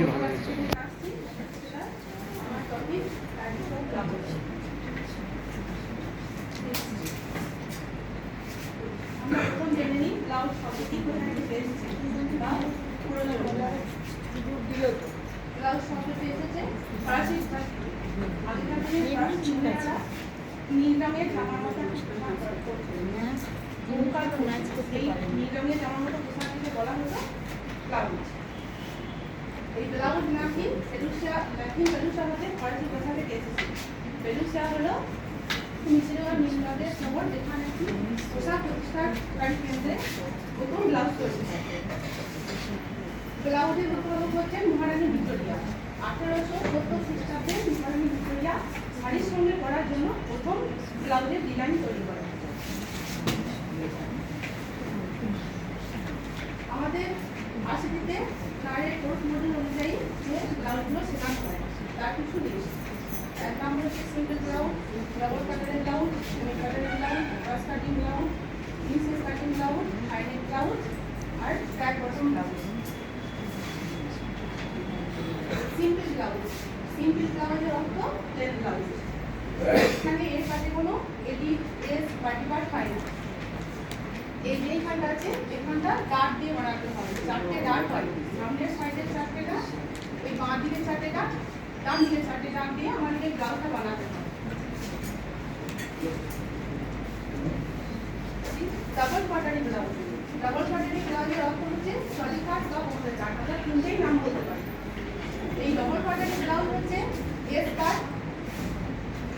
থেকে ভালো মহিলারা নীল রঙের জামার মতো নীল রঙের জামার মতো বলা হতো ব্লাউজ এই ব্লাউজ নামটি পেলুসিয়া ল্যাটিন পেলুসিয়া হতে ফরাসি ভাষা থেকে এসেছে পেলুসিয়া হলো মিশরীয় নিম্নদের শহর যেখানে পোশাক প্রতিষ্ঠাকারী কেন্দ্রে প্রথম ব্লাউজ তৈরি হয়। ব্লাউজের উদ্ভাবক হচ্ছেন মহারানী ভিক্টোরিয়া। আঠারোশো সত্তর খ্রিস্টাব্দে মহারানী ভিক্টোরিয়া শাড়ির সঙ্গে পরার জন্য প্রথম ব্লাউজের ডিজাইন তৈরি করেন আমাদের আশিটিতে নারীর কোর্স মডেল অনুযায়ী যে ব্লাউজগুলো শেখানো হয়। তার কিছু লিস্ট এক নম্বর হচ্ছে সিম্পল ব্লাউজ ডাবল কাটারের ব্লাউজ সেমি কাটারের blouse cross cutting blouse ইনসেস cutting blouse high neck blouse আর back bottom blouse simple blouse simple ব্লাউজের অর্থ প্লেন ব্লাউজ এখানে এর পাশে কোনো এডি এস বাটি হয় না এই যে এখানটা আছে, এখানটা ডাট দিয়ে বানাতে হবে। চারটে ডাট হয়। সাইডের চারটে ওই বাঁ দিকের চারটে ডাট ডান দিয়ে আমাদের এই বানাতে হবে। ডাবল পাটারি ব্লাউজ। ডাবল পাটারি ব্লাউজের অর্থ হচ্ছে সলিকাট বা বলতে নাম বলতে পারি। এই ডবল পাটারি ব্লাউজ হচ্ছে এস পার্ট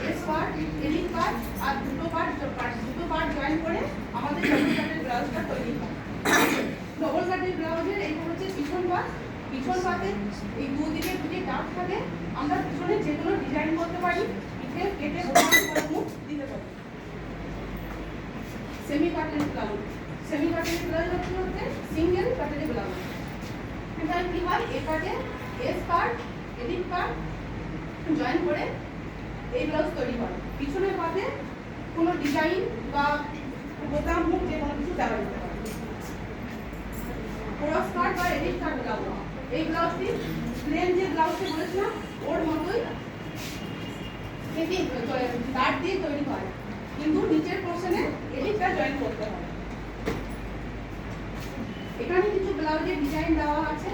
এস পার্ট এলিট পার্ট আর দুটো পার্ট দুটো পার্ট জয়েন করে আমাদের ডবল কাটের ব্লাউজের এইটা হচ্ছে পিছন পাত পিছন পাতের এই দুদিকে দুটি ডাক থাকে, আমরা পিছনে যে কোনো ডিজাইন করতে পারি। পিঠে কেটে দিতে পারি। সেমি কাটের ব্লাউজ সেমি কাটের ব্লাউজ হচ্ছে হচ্ছে সিঙ্গেল কাটের ব্লাউজ এবার কি হয়? এ পাটে এস পার্ট এডিট পার্ট জয়েন করে এই ব্লাউজ তৈরি হয়। পিছনের পাতে কোনো ডিজাইন বা বোতাম মুখ যে কোনো কিছু বা ব্লাউজ এই ব্লাউজটি প্লেন যে ব্লাউজটি বলেছিলাম, ওর মতোই দিয়ে তৈরি হয়। কিন্তু নিচের পোর্শনে এডিটটা জয়েন করতে হয় এখানে কিছু ব্লাউজের ডিজাইন দেওয়া আছে।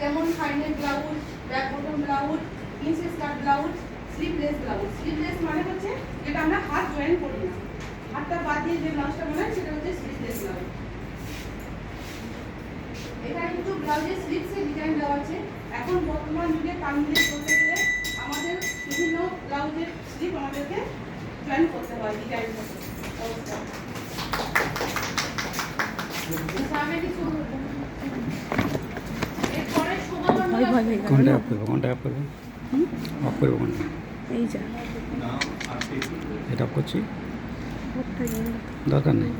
যেমন high neck blouse back bottom blouse princess cut blouse sleeveless blouse. Sleeveless মানে হচ্ছে যেটা আমরা হাত জয়েন করি না। হাতটা বাদ দিয়ে যে ব্লাউজটা বানাই সেটা হচ্ছে স্লিভলেস ব্লাউজ এখানে কিন্তু ব্লাউজের স্লিভসের ডিজাইন দেওয়া আছে। এখন বর্তমান যুগে কামিজে করতে গেলে আমাদের বিভিন্ন ব্লাউজের স্লিভ আমাদেরকে জয়েন করতে হয় ডিজাইন করতে। ভয় কোনটা অফ করব কোনটা অফ করব অফ করব কোনটা? এই যা। এটা অফ করছি। দরকার নেই